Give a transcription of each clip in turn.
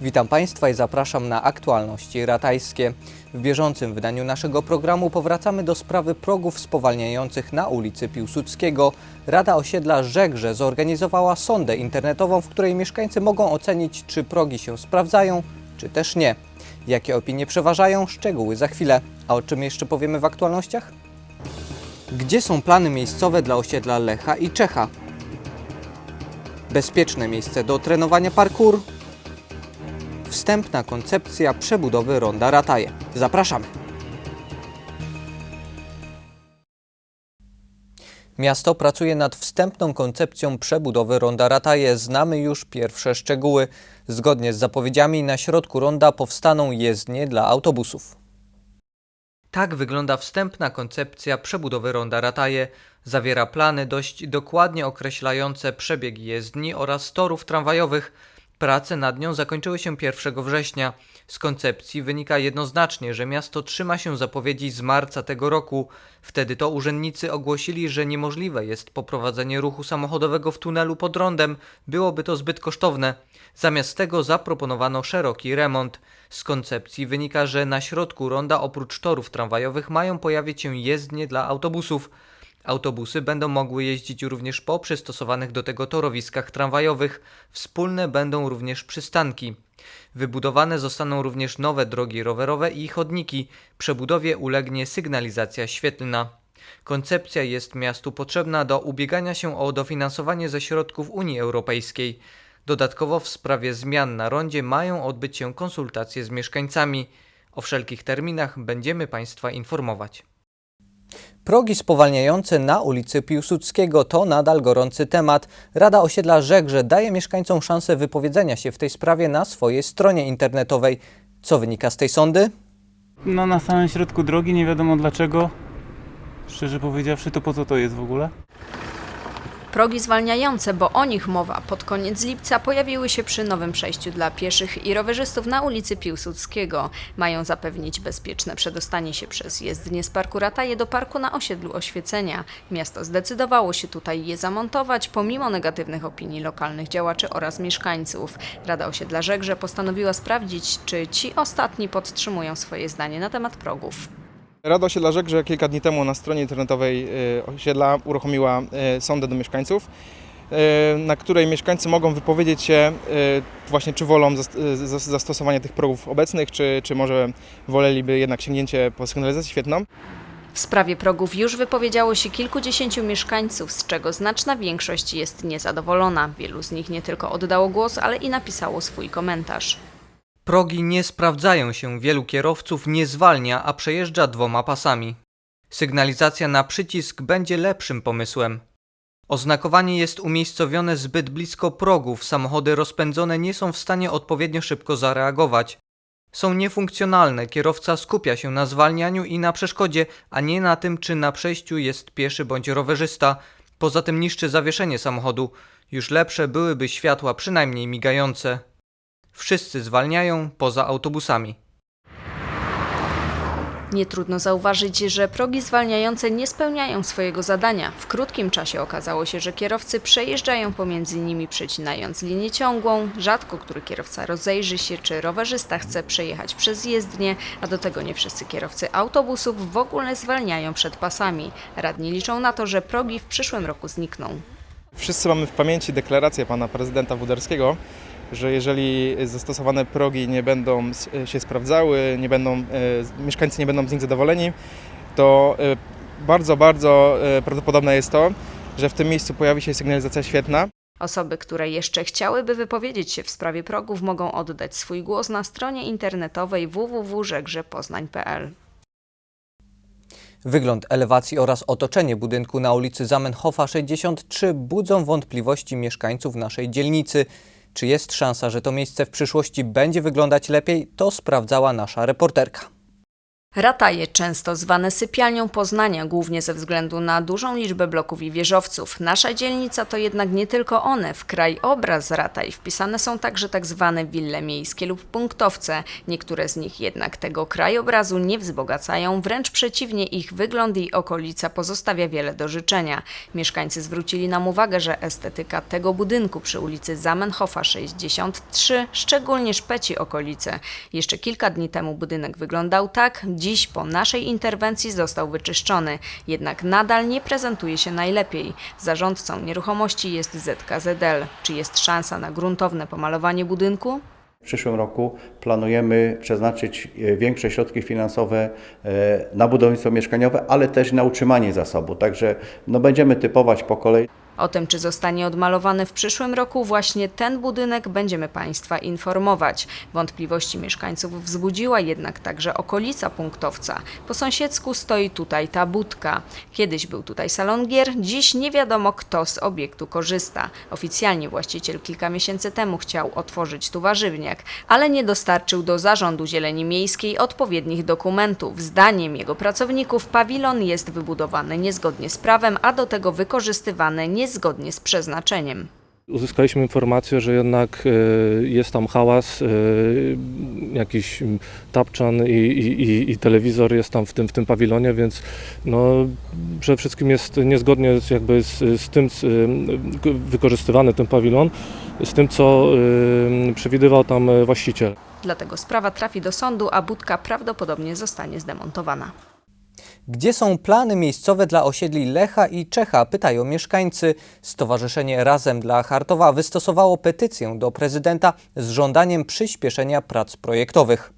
Witam Państwa i zapraszam na aktualności ratajskie. W bieżącym wydaniu naszego programu powracamy do sprawy progów spowalniających na ulicy Piłsudskiego. Rada Osiedla Żegrze zorganizowała sondę internetową, w której mieszkańcy mogą ocenić, czy progi się sprawdzają, czy też nie. Jakie opinie przeważają? Szczegóły za chwilę. A o czym jeszcze powiemy w aktualnościach? Gdzie są plany miejscowe dla osiedla Lecha i Czecha? Bezpieczne miejsce do trenowania parkour? Wstępna koncepcja przebudowy ronda Rataje. Zapraszamy. Miasto pracuje nad wstępną koncepcją przebudowy ronda Rataje. Znamy już pierwsze szczegóły. Zgodnie z zapowiedziami na środku ronda powstaną jezdnie dla autobusów. Tak wygląda wstępna koncepcja przebudowy ronda Rataje. Zawiera plany dość dokładnie określające przebieg jezdni oraz torów tramwajowych. Prace nad nią zakończyły się 1 września. Z koncepcji wynika jednoznacznie, że miasto trzyma się zapowiedzi z marca tego roku. Wtedy to urzędnicy ogłosili, że niemożliwe jest poprowadzenie ruchu samochodowego w tunelu pod rondem, byłoby to zbyt kosztowne. Zamiast tego zaproponowano szeroki remont. Z koncepcji wynika, że na środku ronda oprócz torów tramwajowych mają pojawić się jezdnie dla autobusów. Autobusy będą mogły jeździć również po przystosowanych do tego torowiskach tramwajowych. Wspólne będą również przystanki. Wybudowane zostaną również nowe drogi rowerowe i chodniki. Przebudowie ulegnie sygnalizacja świetlna. Koncepcja jest miastu potrzebna do ubiegania się o dofinansowanie ze środków Unii Europejskiej. Dodatkowo w sprawie zmian na rondzie mają odbyć się konsultacje z mieszkańcami. O wszelkich terminach będziemy Państwa informować. Progi spowalniające na ulicy Piłsudskiego to nadal gorący temat. Rada Osiedla Żegrze daje mieszkańcom szansę wypowiedzenia się w tej sprawie na swojej stronie internetowej. Co wynika z tej sądy? No na samym środku drogi, nie wiadomo dlaczego. Szczerze powiedziawszy, to po co to jest w ogóle? Progi zwalniające, bo o nich mowa, pod koniec lipca pojawiły się przy nowym przejściu dla pieszych i rowerzystów na ulicy Piłsudskiego. Mają zapewnić bezpieczne przedostanie się przez jezdnię z parku Rataje do parku na osiedlu Oświecenia. Miasto zdecydowało się tutaj je zamontować, pomimo negatywnych opinii lokalnych działaczy oraz mieszkańców. Rada Osiedla Żegrze postanowiła sprawdzić, czy ci ostatni podtrzymują swoje zdanie na temat progów. Rada Osiedla Żegrze kilka dni temu na stronie internetowej y, osiedla uruchomiła y, sondę do mieszkańców, y, na której mieszkańcy mogą wypowiedzieć się właśnie czy wolą zas- zas- zastosowanie tych progów obecnych, czy, czy może woleliby jednak sięgnięcie po sygnalizację świetną. W sprawie progów już wypowiedziało się kilkudziesięciu mieszkańców, z czego znaczna większość jest niezadowolona. Wielu z nich nie tylko oddało głos, ale i napisało swój komentarz. Progi nie sprawdzają się, wielu kierowców nie zwalnia, a przejeżdża dwoma pasami. Sygnalizacja na przycisk będzie lepszym pomysłem. Oznakowanie jest umiejscowione zbyt blisko progów, samochody rozpędzone nie są w stanie odpowiednio szybko zareagować. Są niefunkcjonalne, kierowca skupia się na zwalnianiu i na przeszkodzie, a nie na tym, czy na przejściu jest pieszy bądź rowerzysta. Poza tym niszczy zawieszenie samochodu. Już lepsze byłyby światła przynajmniej migające. Wszyscy zwalniają poza autobusami. Nie trudno zauważyć, że progi zwalniające nie spełniają swojego zadania. W krótkim czasie okazało się, że kierowcy przejeżdżają pomiędzy nimi przecinając linię ciągłą. Rzadko który kierowca rozejrzy się, czy rowerzysta chce przejechać przez jezdnię, a do tego nie wszyscy kierowcy autobusów w ogóle zwalniają przed pasami. Radni liczą na to, że progi w przyszłym roku znikną. Wszyscy mamy w pamięci deklarację pana prezydenta Wudarskiego, że jeżeli zastosowane progi nie będą s- się sprawdzały, nie będą, e, mieszkańcy nie będą z nich zadowoleni, to e, bardzo, bardzo e, prawdopodobne jest to, że w tym miejscu pojawi się sygnalizacja świetna. Osoby, które jeszcze chciałyby wypowiedzieć się w sprawie progów, mogą oddać swój głos na stronie internetowej www.żegrzepoznań.pl. Wygląd elewacji oraz otoczenie budynku na ulicy Zamenhofa 63 budzą wątpliwości mieszkańców naszej dzielnicy. Czy jest szansa, że to miejsce w przyszłości będzie wyglądać lepiej, to sprawdzała nasza reporterka. Rataje, często zwane sypialnią Poznania, głównie ze względu na dużą liczbę bloków i wieżowców. Nasza dzielnica to jednak nie tylko one. W krajobraz Rataj wpisane są także tak zwane wille miejskie lub punktowce. Niektóre z nich jednak tego krajobrazu nie wzbogacają, wręcz przeciwnie, ich wygląd i okolica pozostawia wiele do życzenia. Mieszkańcy zwrócili nam uwagę, że estetyka tego budynku przy ulicy Zamenhofa 63 szczególnie szpeci okolice. Jeszcze kilka dni temu budynek wyglądał tak, dziś po naszej interwencji został wyczyszczony, jednak nadal nie prezentuje się najlepiej. Zarządcą nieruchomości jest ZKZL. Czy jest szansa na gruntowne pomalowanie budynku? W przyszłym roku planujemy przeznaczyć e, większe środki finansowe e, na budownictwo mieszkaniowe, ale też na utrzymanie zasobu. Także no, będziemy typować po kolei. O tym, czy zostanie odmalowany w przyszłym roku właśnie ten budynek, będziemy Państwa informować. Wątpliwości mieszkańców wzbudziła jednak także okolica punktowca. Po sąsiedzku stoi tutaj ta budka. Kiedyś był tutaj salon gier, dziś nie wiadomo kto z obiektu korzysta. Oficjalnie właściciel kilka miesięcy temu chciał otworzyć tu warzywniak, ale nie dostarczył do zarządu zieleni miejskiej odpowiednich dokumentów. Zdaniem jego pracowników pawilon jest wybudowany niezgodnie z prawem, a do tego wykorzystywany niezgodnie z przeznaczeniem. Uzyskaliśmy informację, że jednak e, jest tam hałas, e, jakiś tapczan i, i, i- telewizor jest tam w tym, w tym pawilonie, więc no, przede wszystkim jest niezgodnie z, jakby z, z tym z, k- wykorzystywany ten pawilon, z tym co przewidywał tam e, właściciel. Dlatego sprawa trafi do sądu, a budka prawdopodobnie zostanie zdemontowana. Gdzie są plany miejscowe dla osiedli Lecha i Czecha, pytają mieszkańcy. Stowarzyszenie Razem dla Chartowa wystosowało petycję do prezydenta z żądaniem przyspieszenia prac projektowych.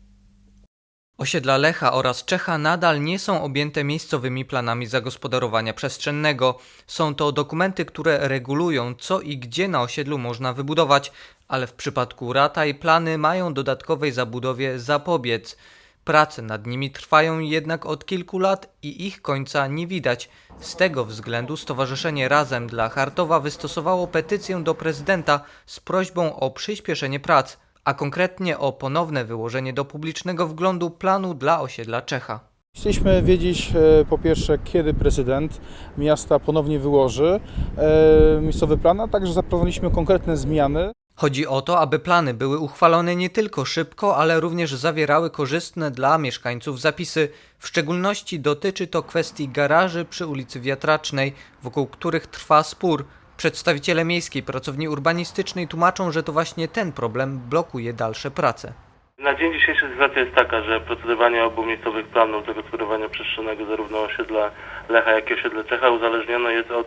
Osiedla Lecha oraz Czecha nadal nie są objęte miejscowymi planami zagospodarowania przestrzennego. Są to dokumenty, które regulują co i gdzie na osiedlu można wybudować, ale w przypadku Rataj plany mają dodatkowej zabudowie zapobiec. Prace nad nimi trwają jednak od kilku lat i ich końca nie widać. Z tego względu Stowarzyszenie Razem dla Chartowa wystosowało petycję do prezydenta z prośbą o przyspieszenie prac, a konkretnie o ponowne wyłożenie do publicznego wglądu planu dla osiedla Czecha. Chcieliśmy wiedzieć e, po pierwsze, kiedy prezydent miasta ponownie wyłoży e, miejscowy plan, a także zaproponowaliśmy konkretne zmiany. Chodzi o to, aby plany były uchwalone nie tylko szybko, ale również zawierały korzystne dla mieszkańców zapisy. W szczególności dotyczy to kwestii garaży przy ulicy Wiatracznej, wokół których trwa spór. Przedstawiciele miejskiej pracowni urbanistycznej tłumaczą, że to właśnie ten problem blokuje dalsze prace. Na dzień dzisiejszy sytuacja jest taka, że procedowanie obu miejscowych planów zagospodarowania przestrzennego zarówno osiedla Lecha, jak i osiedla Czecha uzależnione jest od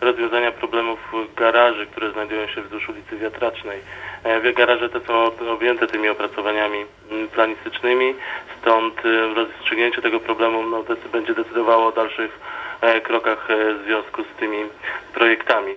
rozwiązania problemów garaży, które znajdują się wzdłuż ulicy Wiatracznej. E, Garaże te są objęte tymi opracowaniami planistycznymi, stąd e, rozstrzygnięcie tego problemu no, będzie decydowało o dalszych e, krokach w związku z tymi projektami.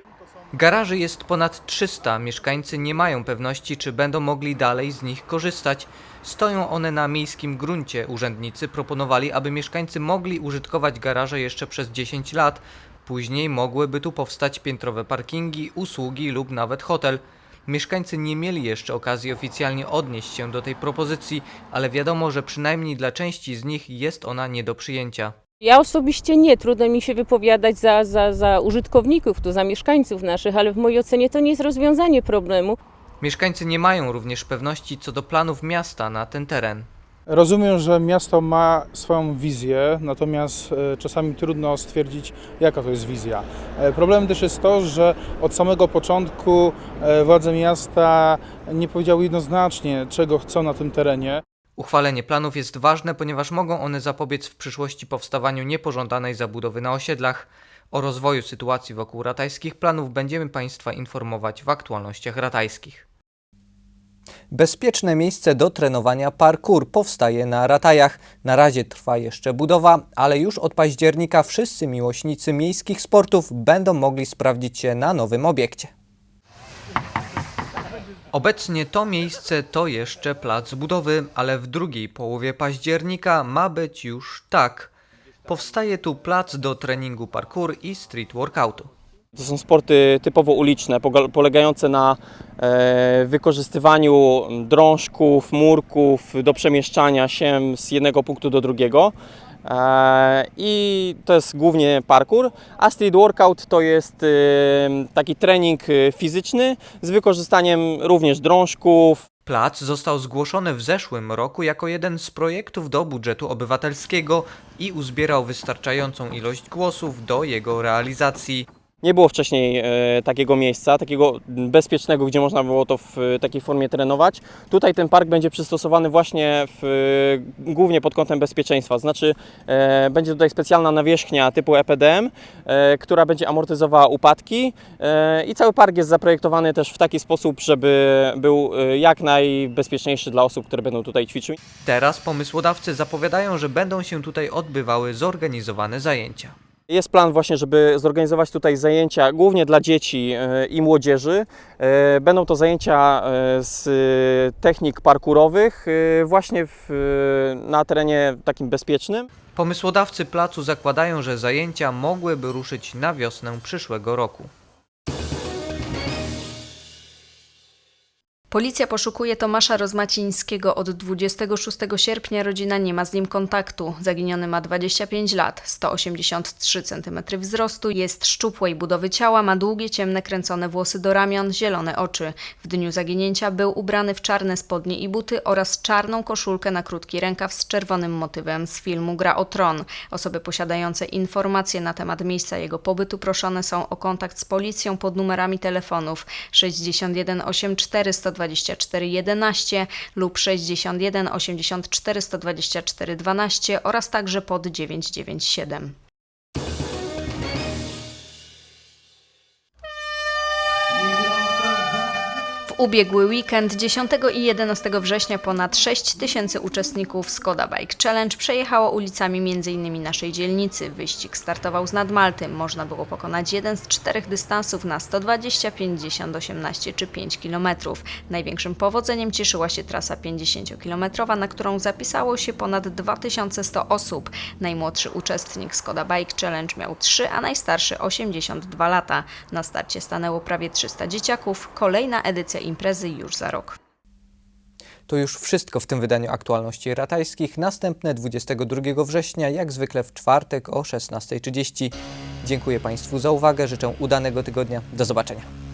Garaży jest ponad 300. Mieszkańcy nie mają pewności, czy będą mogli dalej z nich korzystać. Stoją one na miejskim gruncie. Urzędnicy proponowali, aby mieszkańcy mogli użytkować garaże jeszcze przez 10 lat. Później mogłyby tu powstać piętrowe parkingi, usługi lub nawet hotel. Mieszkańcy nie mieli jeszcze okazji oficjalnie odnieść się do tej propozycji, ale wiadomo, że przynajmniej dla części z nich jest ona nie do przyjęcia. Ja osobiście nie, trudno mi się wypowiadać za, za, za użytkowników, tu za mieszkańców naszych, ale w mojej ocenie to nie jest rozwiązanie problemu. Mieszkańcy nie mają również pewności co do planów miasta na ten teren. Rozumiem, że miasto ma swoją wizję, natomiast e, czasami trudno stwierdzić, jaka to jest wizja. E, Problemem też jest to, że od samego początku e, władze miasta nie powiedziały jednoznacznie, czego chcą na tym terenie. Uchwalenie planów jest ważne, ponieważ mogą one zapobiec w przyszłości powstawaniu niepożądanej zabudowy na osiedlach. O rozwoju sytuacji wokół ratajskich planów będziemy Państwa informować w aktualnościach ratajskich. Bezpieczne miejsce do trenowania parkour powstaje na Ratajach. Na razie trwa jeszcze budowa, ale już od października wszyscy miłośnicy miejskich sportów będą mogli sprawdzić się na nowym obiekcie. Obecnie to miejsce to jeszcze plac budowy, ale w drugiej połowie października ma być już tak. Powstaje tu plac do treningu parkour i street workoutu. To są sporty typowo uliczne, polegające na e, wykorzystywaniu drążków, murków do przemieszczania się z jednego punktu do drugiego. E, I to jest głównie parkour, a street workout to jest e, taki trening e, fizyczny z wykorzystaniem również drążków, Plac został zgłoszony w zeszłym roku jako jeden z projektów do budżetu obywatelskiego i uzbierał wystarczającą ilość głosów do jego realizacji. Nie było wcześniej e, takiego miejsca, takiego bezpiecznego, gdzie można było to w e, takiej formie trenować. Tutaj ten park będzie przystosowany właśnie w, e, głównie pod kątem bezpieczeństwa. Znaczy będzie tutaj specjalna nawierzchnia typu EPDM, która będzie amortyzowała upadki i cały park jest zaprojektowany też w taki sposób, żeby był jak najbezpieczniejszy dla osób, które będą tutaj ćwiczyły. Teraz pomysłodawcy zapowiadają, że będą się tutaj odbywały zorganizowane zajęcia. Jest plan właśnie, żeby zorganizować tutaj zajęcia głównie dla dzieci e, i młodzieży. E, Będą to zajęcia e, z technik parkurowych właśnie w, na terenie takim bezpiecznym. Pomysłodawcy placu zakładają, że zajęcia mogłyby ruszyć na wiosnę przyszłego roku. Policja poszukuje Tomasza Rozmacińskiego od 26 sierpnia. Rodzina nie ma z nim kontaktu. Zaginiony ma 25 lat, 183 cm wzrostu, jest szczupłej budowy ciała, ma długie, ciemne, kręcone włosy do ramion, zielone oczy. W dniu zaginięcia był ubrany w czarne spodnie i buty oraz czarną koszulkę na krótki rękaw z czerwonym motywem z filmu Gra o Tron. Osoby posiadające informacje na temat miejsca jego pobytu proszone są o kontakt z policją pod numerami telefonów 61 84 124 11 lub 61 84 124 12 oraz także pod 997. ubiegły weekend 10 i 11 września ponad 6 tysięcy uczestników Skoda Bike Challenge przejechało ulicami m.in. naszej dzielnicy. Wyścig startował z Nadmalty. Można było pokonać jeden z czterech dystansów na 120, 50, 18 czy 5 km. Największym powodzeniem cieszyła się trasa 50-kilometrowa, na którą zapisało się ponad 2100 osób. Najmłodszy uczestnik Skoda Bike Challenge miał 3, a najstarszy 82 lata. Na starcie stanęło prawie 300 dzieciaków. Kolejna edycja imprezy już za rok. To już wszystko w tym wydaniu aktualności ratajskich. Następne 22 września, jak zwykle w czwartek o 16.30. Dziękuję Państwu za uwagę, życzę udanego tygodnia. Do zobaczenia.